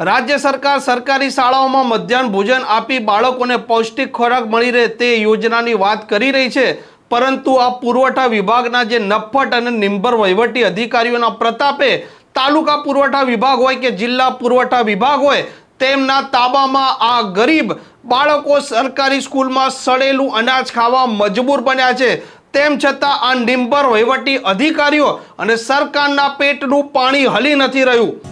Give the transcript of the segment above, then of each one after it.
રાજ્ય સરકાર સરકારી શાળાઓમાં મધ્યાહન ભોજન આપી બાળકોને પૌષ્ટિક ખોરાક મળી રહે તે યોજનાની વાત કરી રહી છે. પરંતુ આ પુરવઠા વિભાગના જે નફટ અને નિંબર વહીવટી અધિકારીઓના પ્રતાપે તાલુકા પુરવઠા વિભાગ હોય કે જિલ્લા પુરવઠા વિભાગ હોય, તેમના તાબામાં આ ગરીબ બાળકો સરકારી સ્કૂલમાં સડેલું અનાજ ખાવા મજબૂર બન્યા છે. તેમ છતાં આ નિંબર વહીવટી અધિકારીઓ અને સરકારના પેટનું પાણી હલી નથી રહ્યું.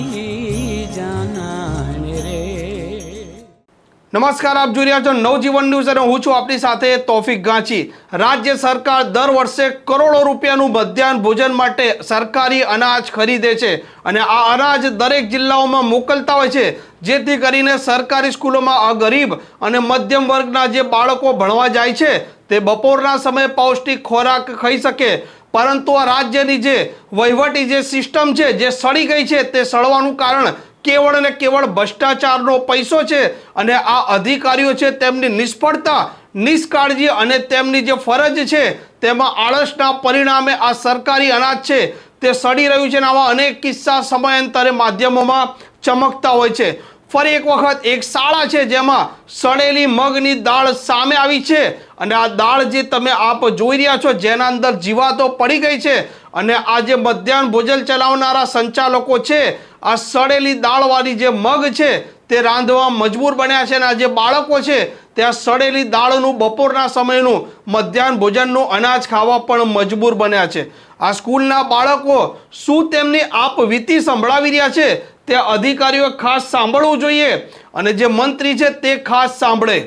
નમસ્કાર, આપ જોઈ રહ્યા છો નવજીવન ન્યૂઝ અને હું છું આપની સાથે તોફિક ગાંચી. રાજ્ય સરકાર દર વર્ષે કરોડો રૂપિયાનું મધ્યાહન ભોજન માટે સરકારી અનાજ ખરીદે છે અને આ અનાજ દરેક જિલ્લાઓમાં મોકલતા હોય છે, જેથી કરીને સરકારી સ્કૂલોમાં ગરીબ અને મધ્યમ વર્ગના જે બાળકો ભણવા જાય છે, તે બપોરના સમયે પૌષ્ટિક ખોરાક ખાઈ શકે. પરંતુ આ રાજ્યની જે વહીવટી જે સિસ્ટમ છે, જે સડી ગઈ છે, તે સડવાનું કારણ કેવળ અને કેવળ ભ્રષ્ટાચારનો પૈસો છે અને આ અધિકારીઓ છે તેમની નિષ્ફળતા, નિષ્કાળજી અને તેમની જે ફરજ છે તેમાં આળસના પરિણામે આ સરકારી અનાજ છે તે સડી રહ્યું છે અને આવા અનેક કિસ્સા સમયાંતરે માધ્યમોમાં ચમકતા હોય છે. ફરી એક વખત એક શાળા છે જેમાં સડેલી મગની દાળ સામે આવી છે અને આ દાળ જે તમે આપ જોઈ રહ્યા છો જેના અંદર જીવાતો પડી ગઈ છે અને આ જે મધ્યાહન ભોજન ચલાવનારા સંચાલકો છે આ સડેલી દાળવાળી જે મગ છે, તે રાંધવા મજબૂર બન્યા છે અને આ જે બાળકો છે, તે આ સડેલી દાળનું બપોરના સમયનું મધ્યાહન ભોજનનું અનાજ ખાવા પણ મજબૂર બન્યા છે. આ સ્કૂલના બાળકો શું તેમની આપ વીતી સંભળાવી રહ્યા છે, તે અધિકારીઓ ખાસ સાંભળવું જોઈએ અને જે મંત્રી છે, તે ખાસ સાંભળે.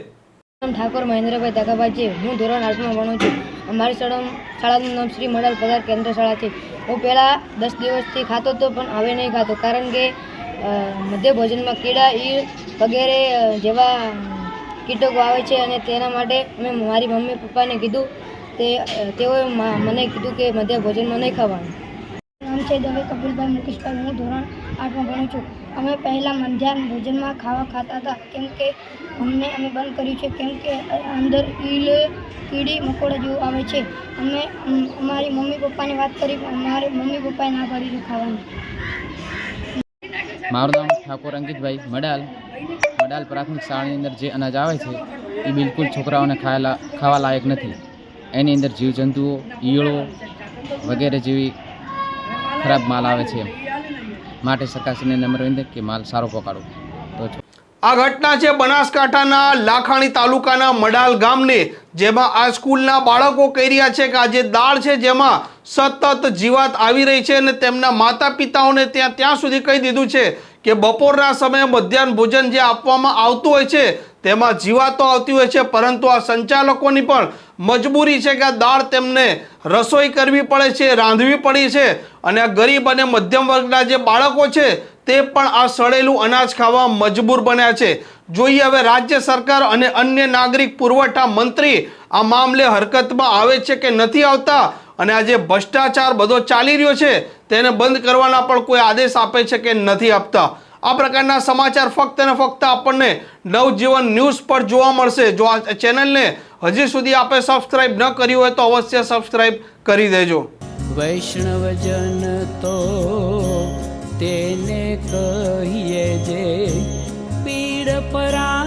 ઠાકોર મહેન્દ્રભાઈ ધગાભાઈ હું ધોરણ આઠમાં ભણું છું. અમારી શાળા શાળાનું નામ શ્રી મંડળ પગાર કેન્દ્ર શાળા છે. હું પહેલાં દસ દિવસથી ખાતો હતો, પણ હવે નહીં ખાતો. કારણ કે મધ્ય ભોજનમાં કીડા ઈડ વગેરે જેવા કીટકો આવે છે અને તેના માટે મેં મારી મમ્મી પપ્પાને કીધું. તે તેઓએ મને કીધું કે મધ્ય ભોજનમાં નહીં ખાવાનું. છે. દવે કપિલભાઈ મુકેશભાઈ હું ધોરણ આઠમાં ભણું છું. અમે પહેલાં મધ્યાહન ભોજનમાં ખાવા ખાતા હતા. કેમ કે અમને અમે બંધ કર્યું છે. કેમ કે અંદર ઈલ, કીડી, મકોડા જેવું આવે છે. અમે અમારી મમ્મી પપ્પાની વાત કરી અમારી મમ્મી પપ્પાએ ના પાડી છે ખાવાની. મારું નામ ઠાકોર અંકિતભાઈ મડાલ. મડાલ પ્રાથમિક શાળાની અંદર જે અનાજ આવે છે, એ બિલકુલ છોકરાઓને ખાયેલા ખાવા લાયક નથી. એની અંદર જીવજંતુઓ, ઈયળો વગેરે જેવી ખરાબ માલ આવે છે. માટે સરકારશ્રીને નમ્ર વિનંતી કે માલ સારો પકાડો આ ઘટના છે બનાસકાંઠાના લાખાણી તાલુકાના મડાલ ગામની, જેમાં આ સ્કૂલના બાળકો કહી રહ્યા છે કે આ જે દાળ છે જેમાં સતત જીવાત આવી રહી છે અને તેમના માતા પિતાઓને ત્યાં ત્યાં સુધી કહી દીધું છે કે બપોરના સમયે મધ્યાહન ભોજન જે આપવામાં આવતું હોય છે તેમાં જીવાતો આવતી હોય છે, પરંતુ આ સંચાલકોની પણ મજબૂરી છે કે આ દાળ તેમને રસોઈ કરવી પડે છે, રાંધવી પડી છે અને આ ગરીબ અને મધ્યમ વર્ગના જે બાળકો છે, તે પણ આ સળેલું અનાજ ખાવા મજબૂર બન્યા છે. જોઈએ હવે રાજ્ય સરકાર અને અન્ય નાગરિક પુરવઠા મંત્રી આ મામલે હરકતમાં આવે છે કે નથી આવતા? અને આ જે ભ્રષ્ટાચાર બધો ચાલી રહ્યો છે, તેને બંધ કરવાના પણ કોઈ આદેશ આપે છે કે નથી આપતા? આ પ્રકારના સમાચાર ફક્ત ને ફક્ત આપણને નવજીવન ન્યૂઝ પર જોવા મળશે. જો આ ચેનલને હજી સુધી આપે સબસ્ક્રાઇબ ન કર્યું હોય તો અવશ્ય સબસ્ક્રાઇબ કરી દેજો. વૈષ્ણવજન તો તેને કહીએ જે પીડ પરાઈ